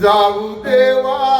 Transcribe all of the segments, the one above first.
जाऊ देवा.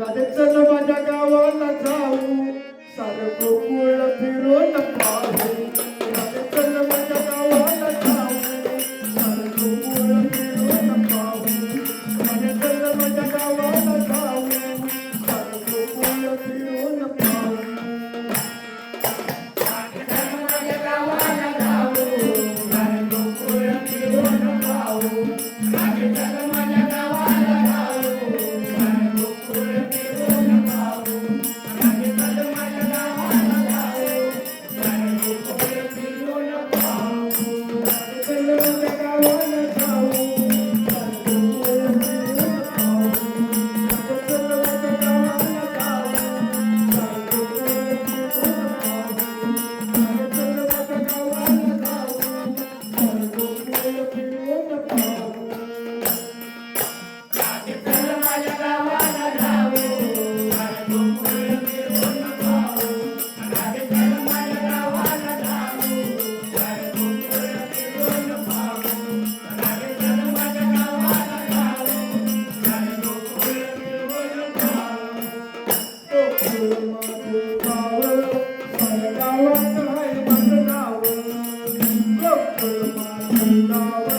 राधे चल माझ्या गावाला जाऊ. सारं फिरून पाहू. No.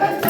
Thank you.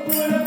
어, 덕분에